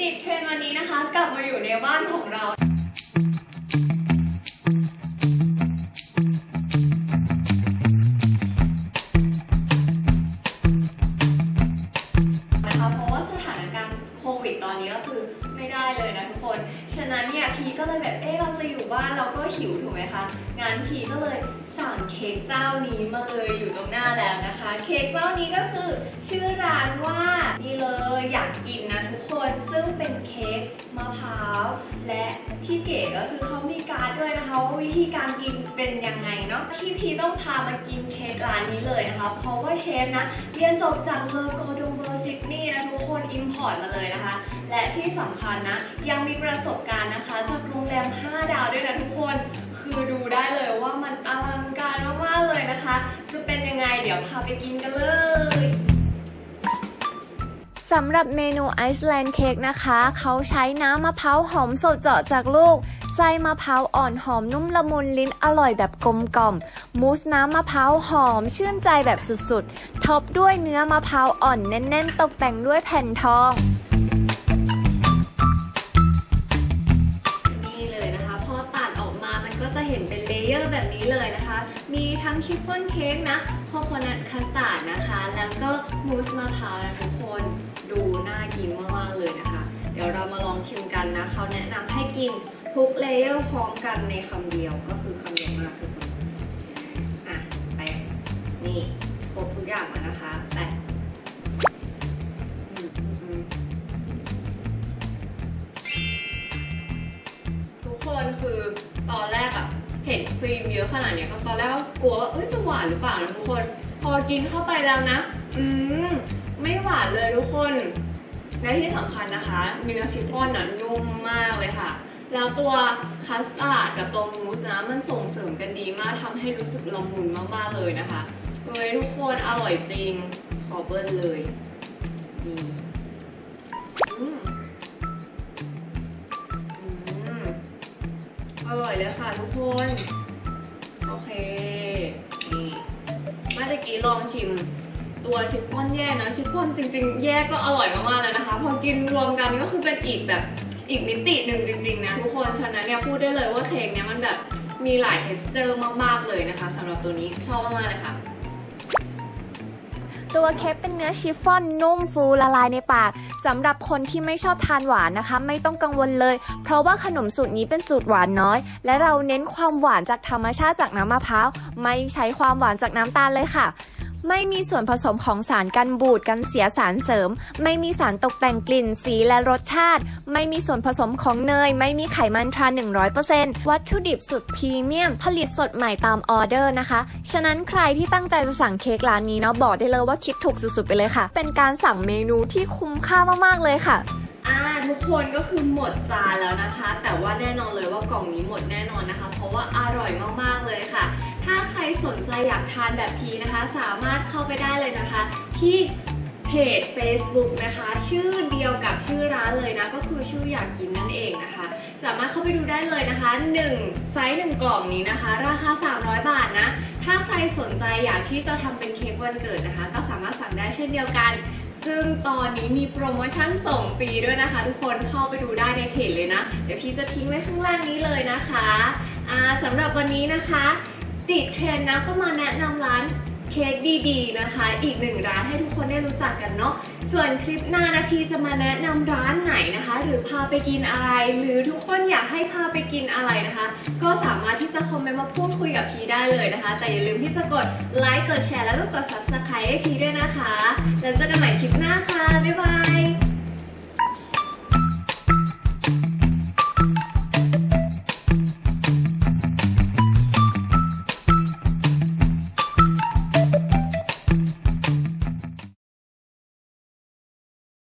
ติดเทรนด์วันนี้นะคะ กลับมาอยู่ในบ้านของเรา ไม่ได้เลยนะทุกคน ฉะนั้นเนี่ยพีก็เลยแบบเอ้เราจะอยู่บ้านเราก็หิวถูกไหมคะงั้นพีก็เลยสั่งเค้กเจ้านี้มาเลยอยู่ตรงหน้าแล้วนะคะ เค้กเจ้านี้ก็คือชื่อร้านว่านี่เลยอยากกินนะทุกคนซึ่งเป็นเค้กมะพร้าวและพี่เก๋ก็คือเขา วิธีการกินเป็นยังไงเนาะที่พีต้องพามากินเค้กร้านนี้เลยนะคะ เพราะว่าเชฟนะเรียนจบจากเลอโกดงเบอร์ซิดนีย์นะทุกคนอิมพอร์ตมาเลยนะคะ และที่สำคัญนะ ยังมีประสบการณ์นะคะจากโรงแรม 5 ดาวด้วยนะทุกคน คือดูได้เลยว่ามันอลังการมากๆเลยนะคะ จะเป็นยังไงเดี๋ยวพาไปกินกันเลย สำหรับเมนูไอซ์แลนด์เค้กนะคะ เขาใช้น้ำมะพร้าวหอมสดเจาะจากลูก ไส้มะพร้าวอ่อนหอมนุ่มละมุนลิ้นอร่อยแบบกลมกล่อม มูสน้ำมะพร้าวหอมชื่นใจแบบสุดๆ ท็อปด้วยเนื้อมะพร้าวอ่อนแน่นๆ ตกแต่งด้วยแผ่นทอง นี่เลยนะคะ พอตัดออกมามันก็จะเห็นเป็นเลเยอร์แบบนี้เลยนะคะ มีทั้งชิฟฟ่อนเค้กนะ โคโคนัทคัสตาร์ดนะคะ แล้วก็มูสมะพร้าวนะทุกคน ดูน่ากินมากๆเลยนะคะ เดี๋ยวเรามาลองชิมกันนะเขาแนะนำให้กินทุกเลเยอร์พร้อมกันในคำเดียวก็คือคำเดียวมากทุกคนอะไปนี่ครบทุกอย่างแล้วนะคะไปทุกคนคือตอนแรกอะเห็นครีมเยอะขนาดเนี้ยก็ตอนแรกก็กลัวว่าเอ้ยจะหวานหรือเปล่านะทุกคน พอกินเข้าไปแล้วนะ อืม และที่สำคัญนะคะ เนื้อชิฟฟ่อนน่ะนุ่มมากเลยค่ะ แล้วตัวคัสตาร์ดกับตัวมูสนะ มันส่งเสริมกันดีมากทำให้รู้สึกละมุนมากๆเลยนะคะเฮ้ยทุกคนอร่อยจริง ขอเบิ้ลเลยนี่อร่อยเลยค่ะทุกคน โอเค นี่เมื่อกี้ลองชิม ตัวชิฟฟ่อนแยกนะชิฟฟ่อนจริง ๆ แยกก็อร่อยมากๆเลยนะคะ พอกินรวมกันก็คือเป็นอีกแบบอีกมิติหนึ่งจริงๆนะทุกคนฉะนั้นเนี่ยพูดได้เลยว่าเค้กเนี่ยมันแบบมีหลาย t e x t อร์มากๆเลยนะคะสำหรับตัวนี้ชอบมากๆเลยค่ะตัวเค้กเป็นเนื้อชิฟฟ่อนนุ่มฟูละลายในปากสำหรับคนที่ไม่ชอบทานหวานนะคะ ไม่ต้องกังวลเลย เพราะว่าขนมสูตรนี้เป็นสูตรหวานน้อย และเราเน้นความหวานจากธรรมชาติจากน้ำมะพร้าวไม่ใช้ความหวานจากน้ำตาลเลยค่ะ ไม่มีส่วนผสมของสารกันบูดกันเสียสารเสริม ไม่มีสารตกแต่งกลิ่น สีและรสชาติ ไม่มีส่วนผสมของเนย ไม่มีไขมันทราน 100%วัตถุดิบสุดพรีเมียม ผลิตสดใหม่ตามออเดอร์นะคะ ฉะนั้นใครที่ตั้งใจจะสั่งเค้กร้านนี้เนาะบอกได้เลยว่าคิดถูกสุดๆไปเลยค่ะ เป็นการสั่งเมนูที่คุ้มค่ามากๆเลยค่ะอ่าทุกคนก็คือหมดจานแล้วนะคะ แต่ว่าแน่นอนเลยว่ากล่องนี้หมดแน่นอนนะคะ เพราะว่าอร่อยมากๆเลยค่ะ สนใจอยากทานแบบพีนะคะ สามารถเข้าไปได้เลยนะคะ ที่เพจ Facebook นะคะ ชื่อเดียวกับชื่อร้านเลยนะ ก็คือชื่ออยากกินนั่นเองนะคะ สามารถเข้าไปดูได้เลยนะคะ1ไซส์1กล่องนี้นะคะ ราคา 300 บาทนะ ถ้าใครสนใจอยากที่จะทำเป็นเค้กวันเกิดนะคะ ก็สามารถสั่งได้เช่นเดียวกัน ซึ่งตอนนี้มีโปรโมชั่นส่งฟรีด้วยนะคะ ทุกคนเข้าไปดูได้ในเพจเลยนะ เดี๋ยวพี่จะทิ้งไว้ข้างล่างนี้เลยนะคะสำหรับวันนี้นะคะ ติดเทรนนะก็มาแนะนำร้านเค้กดีๆนะคะ อีกหนึ่งร้านให้ทุกคนได้รู้จักกันเนาะ ส่วนคลิปหน้านะพีจะมาแนะนำร้านไหนนะคะ หรือพาไปกินอะไร หรือทุกคนอยากให้พาไปกินอะไรนะคะ ก็สามารถที่จะคอมเมนต์มาพูดคุยกับพีได้เลยนะคะ แต่อย่าลืมที่จะกดไลค์ กดแชร์ แล้วก็กด subscribe ให้พีด้วยนะคะ แล้วเจอกันใหม่คลิปหน้าค่ะ บ๊ายบาย